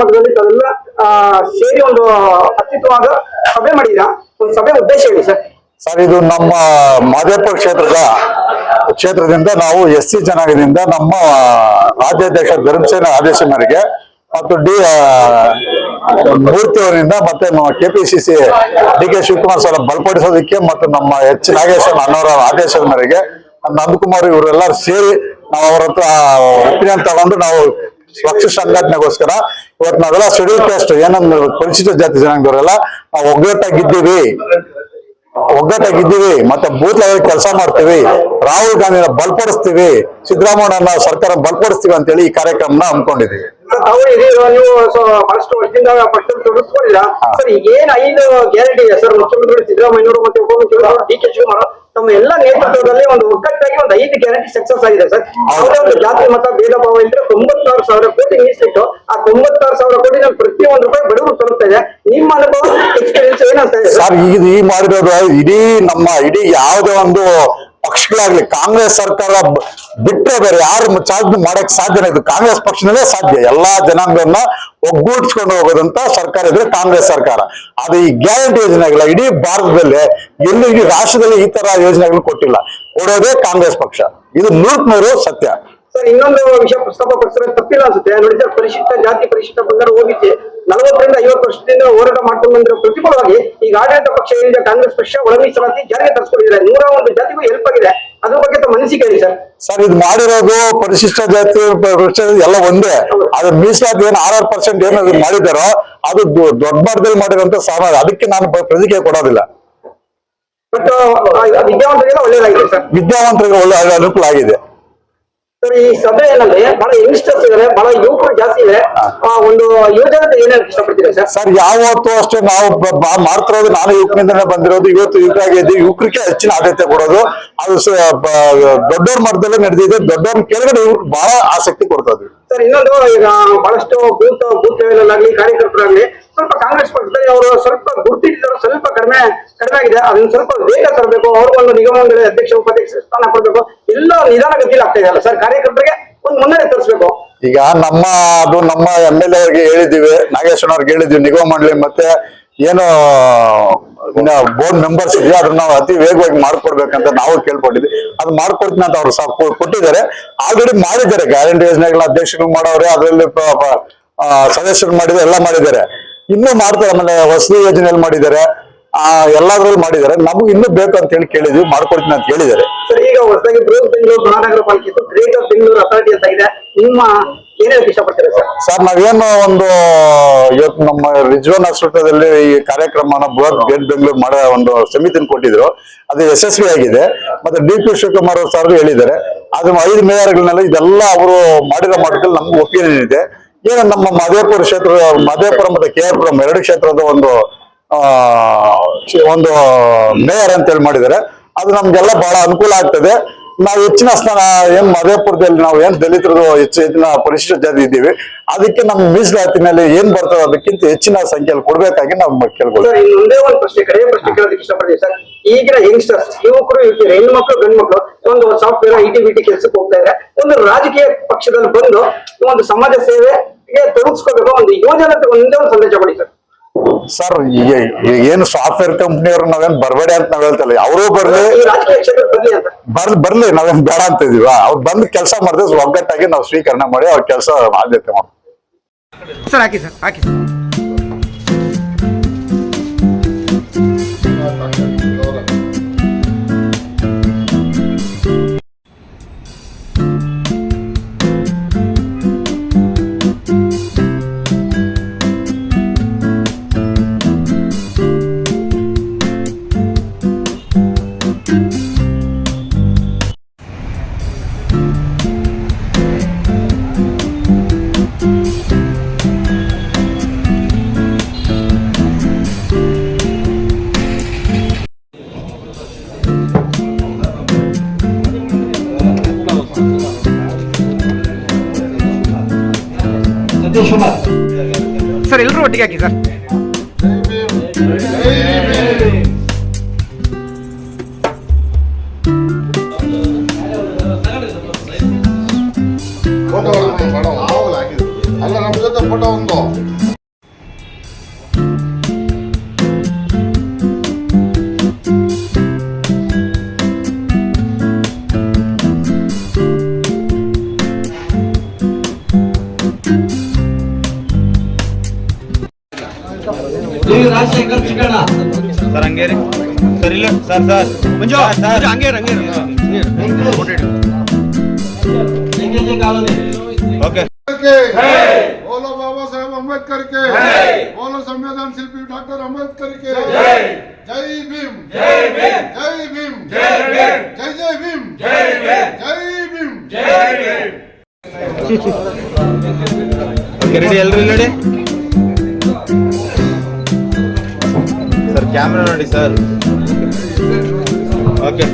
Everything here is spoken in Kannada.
ಮಟ್ಟದಲ್ಲಿ ತಾವೆಲ್ಲ ಸೇರಿ ಒಂದು ಅತ್ಯುತ್ತಮವಾದ ಸಭೆ ಮಾಡಿದ್ದೀರಾ ಒಂದು ಸಭೆ ಉದ್ದೇಶ ಹೇಳಿ ಸರ್? ಸರ್, ಇದು ನಮ್ಮ ಮಾದೇಪುರ ಕ್ಷೇತ್ರದ ಕ್ಷೇತ್ರದಿಂದ ನಾವು ಎಸ್ ಸಿ ಜನಾಂಗದಿಂದ ನಮ್ಮ ರಾಜ್ಯಾಧ್ಯಕ್ಷ ಧರ್ಮಸೇನ ಆದೇಶ ಮತ್ತು ಡಿ ಮೂರ್ತಿ ಅವರಿಂದ ಮತ್ತೆ KPCC D K Shivakumar sir ಬಲಪಡಿಸೋದಕ್ಕೆ ಮತ್ತು ನಮ್ಮ ಎಚ್ ನಾಗೇಶ್ವರ ಅಣ್ಣವರ ಆದೇಶದ ಮೇರೆಗೆ ನಂದಕುಮಾರ್ ಇವರೆಲ್ಲರೂ ಸೇರಿ ನಾವು ಅವರ ಹತ್ರ ಒಪಿನಿಯನ್ ತಗೊಂಡು ನಾವು ಪಕ್ಷ ಸಂಘಟನೆಗೋಸ್ಕರ ಇವತ್ತು ನಾವೆಲ್ಲ ಶೆಡ್ಯೂಲ್ ಕಾಸ್ಟ್ ಏನಂದ್ರೆ ಪರಿಶಿಷ್ಟ ಜಾತಿ ಜನಾಂಗದವರೆಲ್ಲ ನಾವು ಒಗ್ಗಟ್ಟಾಗಿದ್ದೀವಿ. ಒಗ್ಗಟ್ಟಾಗಿದ್ದೀವಿ. ಮತ್ತೆ ಬೂತ್ ಲೆವೆಲ್ ಕೆಲಸ ಮಾಡ್ತೀವಿ. ರಾಹುಲ್ ಗಾಂಧಿನ ಬಲಪಡಿಸ್ತೀವಿ. ಸಿದ್ದರಾಮಯ್ಯನ ಸರ್ಕಾರ ಬಲಪಡಿಸ್ತೀವಿ ಅಂತೇಳಿ ಈ ಕಾರ್ಯಕ್ರಮನ ಹಮ್ಮಿಕೊಂಡಿದ್ದೀವಿ. ಸರ್, ಏನ್ ಐದು ಗ್ಯಾರಂಟಿ ಇದೆ? ಸರ್ ಮುಖ್ಯಮಂತ್ರಿಗಳು ಸಿದ್ದರಾಮಯ್ಯನವರು ಮತ್ತೆ ಉಪಮುಖ್ಯಮಂತ್ರಿಗಳು ಡಿ ಕೆ ಶಿವಕುಮಾರ್ ತಮ್ಮ ಎಲ್ಲ ನೇತೃತ್ವದಲ್ಲಿ ಒಂದು ಒಗ್ಗಟ್ಟಾಗಿ ಒಂದು ಐದು ಗ್ಯಾರಂಟಿ ಸಕ್ಸಸ್ ಆಗಿದೆ ಸರ್. ಅವರೇ ಒಂದು ಜಾತಿ, ಮತ, ಭೇದ, ಭಾವ ಇದ್ರೆ ತೊಂಬತ್ತಾರು ಸಾವಿರ ಕೋಟಿ ಮೀಸಲಿಟ್ಟು ಆ ತೊಂಬತ್ತಾರು ಸಾವಿರ ಕೋಟಿ ನಾನು ಒಂದು ರೂಪಾಯಿ ಬಡವರು ತಲುಪ್ತಾ ಇದೆ ನಿಮ್ಮ ಅನುಭವ ಎಕ್ಸ್ಪೀರಿಯನ್ಸ್ ಏನಂತ ಸರ್? ಈಗ ಈ ಮಾಡಿರೋದು ಇಡೀ ನಮ್ಮ, ಇಡೀ ಯಾವುದೇ ಒಂದು ಪಕ್ಷಗಳಾಗ್ಲಿ ಕಾಂಗ್ರೆಸ್ ಸರ್ಕಾರ ಬಿಟ್ಟರೆ ಬೇರೆ ಯಾರು ಚಾರ್ಜ್ ಮಾಡಕ್ ಸಾಧ್ಯನೇ ಇದು ಕಾಂಗ್ರೆಸ್ ಪಕ್ಷದಲ್ಲೇ ಸಾಧ್ಯ. ಎಲ್ಲಾ ಜನಾಂಗವನ್ನ ಒಗ್ಗೂಡಿಸ್ಕೊಂಡು ಹೋಗೋದಂತ ಸರ್ಕಾರ ಇದ್ರೆ ಕಾಂಗ್ರೆಸ್ ಸರ್ಕಾರ. ಅದು ಈ ಗ್ಯಾರಂಟಿ ಯೋಜನೆಗಳ ಇಡೀ ಭಾರತದಲ್ಲಿ, ಎಲ್ಲಿ ಇಡೀ ರಾಷ್ಟ್ರದಲ್ಲಿ ಈ ತರ ಯೋಜನೆಗಳು ಕೊಟ್ಟಿಲ್ಲ. ಕೊಡೋದೇ ಕಾಂಗ್ರೆಸ್ ಪಕ್ಷ. ಇದು ನೂರ್ ನೂರು ಸತ್ಯ. ಸರ್ ಇನ್ನೊಂದು ವಿಷಯ ಪ್ರಸ್ತಾಪ ಪಡಿಸಿದ್ರೆ ತಪ್ಪಿಲ್ಲ ಅನ್ಸುತ್ತೆ. ನೋಡಿ ಸರ್ ಪರಿಶಿಷ್ಟ ಜಾತಿ ಪರಿಶಿಷ್ಟ ಪಂಗಡ ಹೋಗಿದ್ದೆ. ನಲವತ್ತರಿಂದ ಐವತ್ತು ವರ್ಷದಿಂದ ಹೋರಾಟ ಮಾಡ್ಕೊಂಡು ಬಂದಿರೋ ಪ್ರತಿಫಲವಾಗಿ ಈಗ ಆಡಳಿತ ಪಕ್ಷ ಏನಿದೆ ಕಾಂಗ್ರೆಸ್ ಪಕ್ಷ ಒಳ ಮೀಸಲಾತಿ ಜಾರಿಗೆ ತರಿಸ್ಕೊಂಡಿದ್ದಾರೆ. ನೂರ ಒಂದು ಜಾತಿಗೂ ಹೆಲ್ಪ್ ಆಗಿದೆ. ಅದ್ರ ಬಗ್ಗೆ ತಮ್ಮ ಅನಿಸಿಕೆ ಹೇಳಿ ಸರ್. ಸರ್ ಇದು ಮಾಡಿರೋದು ಪರಿಶಿಷ್ಟ ಜಾತಿ ಎಲ್ಲ ಒಂದೇ. ಅದ್ರ ಮೀಸಲಾತಿ ಏನು ಆರ್ ಆರ್ ಪರ್ಸೆಂಟ್ ಏನು ಅದು ಮಾಡಿದಾರೋ ಅದು ದೊಡ್ಡ ಮಟ್ಟದಲ್ಲಿ ಮಾಡಿರೋಂತ ಸಾಮಾನ್ಯ. ಅದಕ್ಕೆ ನಾನು ಪ್ರ- ಪ್ರತಿಕ್ರಿಯೆ ಕೊಡೋದಿಲ್ಲ. But ವಿದ್ಯಾವಂತರಿಗೆ ಒಳ್ಳೇದಾಗಿದೆ sir. ವಿದ್ಯಾವಂತರಿಗೆ ಒಳ್ಳೆ ಅನುಕೂಲ ಆಗಿದೆ. ಸರ್ ಈ ಸಭೆಯಲ್ಲಿ ಬಹಳ ಯಂಗ್ಸ್ಟರ್ಸ್ ಇದಾರೆ ಬಹಳ ಯುವಕರು ಜಾಸ್ತಿ ಇದೆ. ಆ ಒಂದು ಯೋಜನೆ ಏನೇನು ಇಷ್ಟಪಡ್ತೀರಾ ಸರ್? ಸರ್ ಯಾವತ್ತೂ ಅಷ್ಟೇ ನಾವು ಬ- ಬ- ಮಾಡ್ತಿರೋದು ನಾನು ಯುವಕರಿಂದನೇ ಬಂದಿರೋದು ಇವತ್ತು ಯುವಕರಾಗಿದ್ದೀವಿ ಯುವಕರಿಗೆ ಹೆಚ್ಚಿನ ಆದ್ಯತೆ ಕೊಡೋದು. ಅದು ಸ- ಬ- ದೊಡ್ಡವ್ರ ಮಟ್ಟದಲ್ಲೇ ನಡೆದಿದೆ. ದೊಡ್ಡವ್ರ ಕೆಳಗಡೆ ಇವ್ರು ಬಹಳ ಆಸಕ್ತಿ ಕೊಡ್ತಾ ಇದ್ವಿ. ಸರ್, ಇನ್ನೊಂದು ಈಗ ಬಹಳಷ್ಟು ಬೂತ್ ಬೂತ್ ಕಾರ್ಯಕರ್ತರಾಗ್ಲಿ ಸ್ವಲ್ಪ ಕಾಂಗ್ರೆಸ್ ಪಕ್ಷದಲ್ಲಿ ಅವರು ಸ್ವಲ್ಪ ಗುರುತಿಸಿದ್ರು ಸ್ವಲ್ಪ ಕಡಿಮೆ ಕಡಿಮೆ ಆಗಿದೆ ಅದನ್ನ ಸ್ವಲ್ಪ ಬೇಗ ತರಬೇಕು. ಅವ್ರಿಗೊಂದು ನಿಗಮ ಮಂಡಳಿ ಅಧ್ಯಕ್ಷ, ಉಪಾಧ್ಯಕ್ಷ ಸ್ಥಾನ ಕೊಡಬೇಕು. ಎಲ್ಲ ನಿಧಾನಗತಿಯಲ್ಲಿ ಆಗ್ತಾ ಇದೆಯಲ್ಲ ಸರ್? ಕಾರ್ಯಕರ್ತರಿಗೆ ಒಂದು ಮುನ್ನಡೆ ತರಿಸ್ಬೇಕು. ಈಗ ನಮ್ಮ, ಅದು ನಮ್ಮ ಎಂ ಎಲ್ ಎಗೆ ಹೇಳಿದ್ದೀವಿ. ನಾಗೇಶ್ವರವ್ರಿಗೆ ಹೇಳಿದ್ವಿ ನಿಗಮ ಮಂಡಳಿ ಮತ್ತೆ ಏನು ಬೋರ್ಡ್ ಮೆಂಬರ್ಸ್ ಇದೆಯಾ ಅದನ್ನ ನಾವು ಅತಿ ವೇಗವಾಗಿ ಮಾಡ್ಕೊಡ್ಬೇಕಂತ ನಾವು ಕೇಳ್ಕೊಂಡಿದ್ವಿ. ಅದು ಮಾಡ್ಕೊಡ್ತೀನಿ ಅಂತ ಅವರು ಸಹ ಕೊ- ಕೊಟ್ಟಿದ್ದಾರೆ. ಆಲ್ರೆಡಿ ಮಾಡಿದ್ದಾರೆ, ಗ್ಯಾರಂಟಿ ಯೋಜನೆಗಳ ಅಧ್ಯಕ್ಷರು ಮಾಡೋರೆ, ಅದರಲ್ಲಿ ಸದಸ್ಯರು ಮಾಡಿದ್ದಾರೆ, ಎಲ್ಲ ಮಾಡಿದ್ದಾರೆ. ಇನ್ನೂ ಮಾಡ್ತಾರೆ, ಆಮೇಲೆ ವಸತಿ ಯೋಜನೆಯಲ್ಲಿ ಮಾಡಿದ್ದಾರೆ. ಆ, ಎಲ್ಲಾದ್ರಲ್ಲಿ ಮಾಡಿದ್ದಾರೆ. ನಮ್ಗೆ ಇನ್ನೂ ಬೇಕು ಅಂತ ಹೇಳಿ ಕೇಳಿದ್ವಿ, ಮಾಡ್ಕೊಡ್ತೀನಿ ಅಂತ ಹೇಳಿದ್ದಾರೆ. ಸರ್, ಈಗ ಹೊಸದಾಗಿ ಬೃಹತ್ ಬೆಂಗಳೂರು ಮಹಾನಗರ ಪಾಲಿಕೆ ಗ್ರೇಟರ್ ಬೆಂಗಳೂರು ಅಥಾರಿಟಿ ಅಂತ ಇದೆ. ನಿಮ್ಮ ಸರ್? ನಾವೇನು ಒಂದು ಇವತ್ತು ನಮ್ಮ ರಿಜ್ವನ್ ಆಸ್ಪತ್ರೆಯಲ್ಲಿ ಈ ಕಾರ್ಯಕ್ರಮನ ಬೃಹತ್ ಗೇಟ್ ಬೆಂಗಳೂರು ಮಾಡೋ ಒಂದು ಸಮಿತಿನ ಕೊಟ್ಟಿದ್ರು. ಅದು ಯಶಸ್ವಿ ಆಗಿದೆ. ಮತ್ತೆ ಡಿ ಪಿ ಶಿವಕುಮಾರ್ ಅವರು ಸರ್ ಹೇಳಿದ್ದಾರೆ. ಅದು ಐದು ಮೇಯರ್ಗಳನ್ನೆಲ್ಲ ಇದೆಲ್ಲ ಅವರು ಮಾಡಿರೋ ಮಟ್ಟದಲ್ಲಿ ನಮ್ಗೆ ಒಪಿನಿಯನ್ ಇದೆ. ಏನು ನಮ್ಮ ಮಧೇಪುರ ಕ್ಷೇತ್ರ ಮಧೇಪುರ ಮತ್ತೆ ಕೆ ಆರ್ ಪುರಂ ಎರಡು ಕ್ಷೇತ್ರದ ಒಂದು ಒಂದು ಮೇಯರ್ ಅಂತ ಹೇಳಿ ಮಾಡಿದ್ದಾರೆ. ಅದು ನಮ್ಗೆಲ್ಲ ಬಹಳ ಅನುಕೂಲ ಆಗ್ತದೆ. ನಾವು ಹೆಚ್ಚಿನ ಸ್ಥಾನ ಏನ್ ಮಧೇಪುರದಲ್ಲಿ ನಾವು ಏನ್ ದಲಿತರದು ಹೆಚ್ಚು ಹೆಚ್ಚಿನ ಪರಿಶಿಷ್ಟ ಜಾತಿ ಇದ್ದೀವಿ, ಅದಕ್ಕೆ ನಮ್ಮ ಮೇಲೆ ಏನ್ ಬರ್ತದೆ ಅದಕ್ಕಿಂತ ಹೆಚ್ಚಿನ ಸಂಖ್ಯೆಯಲ್ಲಿ ಕೊಡ್ಬೇಕಾಗಿ ನಾವು ಕೇಳ್ಕೊಳ್ತೀವಿ. ಒಂದೇ ಒಂದು ಪ್ರಶ್ನೆ ಕಡೆಯ ಪ್ರಶ್ನೆ ಕೇಳೋದಕ್ಕೆ ಇಷ್ಟಪಡ್ತೀವಿ ಸರ್. ಈಗಿನ ಯಂಗ್ಸ್ಟರ್ಸ್ ಯುವಕರು ಇರ್ತೀವಿ ಹೆಣ್ಮಕ್ಳು, ಗಂಡ್ಮಕ್ಳು, ಒಂದು software I T B T ಕೆಲಸಕ್ಕೆ ಹೋಗ್ತಾ ಇದ್ದಾರೆ. ಒಂದು ರಾಜಕೀಯ ಪಕ್ಷದಲ್ಲಿ ಬಂದು ಒಂದು ಸಮಾಜ ಸೇವೆಗೆ ತೊಡಗಿಸ್ಕೋಬೇಕು ಒಂದು ಯೋಜನೆ ಒಂದೇ ಒಂದು ಸಂದೇಶ ಕೊಡಿ ಸರ್. ಸರ್ ಏನು ಸಾಫ್ಟ್ವೇರ್ ಕಂಪ್ನಿಯವ್ರು ನಾವೇನ್ ಬರಬೇಡ ಅಂತ ನಾವ್ ಹೇಳ್ತಲ್ಲ. ಅವರು ಬರ್ಲಿ. ಬರ್ಲಿ ಬರ್ಲಿ ನಾವೇನ್ ಬೇಡ ಅಂತ ಇದೀವ. ಅವ್ರು ಬಂದು ಕೆಲಸ ಮಾಡಿದ್ರೆ ಒಗ್ಗಟ್ಟಾಗಿ ನಾವು ಸ್ವೀಕರಣೆ ಮಾಡಿ ಅವ್ರ ಕೆಲಸ ಆದ್ಯತೆ ಮಾಡಿ ಸರ್ ಹಾಕಿ ಸರ್ ಹಾಕಿ ಸರ್ ಸರ್ ಎಲ್ಲರೂ ಒಟ್ಟಿಗೆ ಹಾಕಿ ಸರ್. ಫೋಟೋ ಅಲ್ಲ ನಮ್ಮ ಜೊತೆ ಫೋಟೋ ಒಂದು ಸರ್ ಹಂಗೆ ರೀ ಸರ್ ಇಲ್ಲ ಸರ್ ಸರ್ ಮಂಜು ಸರ್ ಹಂಗೆ ಹಂಗೆ ಕಾಲೋನಿ ಓಕೆ के बोलो बाबा साहेब अम्बेडकर के बोलो संविधान शिल्पी डॉक्टर अम्बेडकर के जय भीम जय भीम जय भीम जय जय जय भीम जय जय भीम ಓಕೆ ರೆಡಿ ಎಲ್ರು ರೆಡಿ ಸರ್ ಕ್ಯಾಮ್ರಾ ನೋಡಿ ಸರ್ ಓಕೆ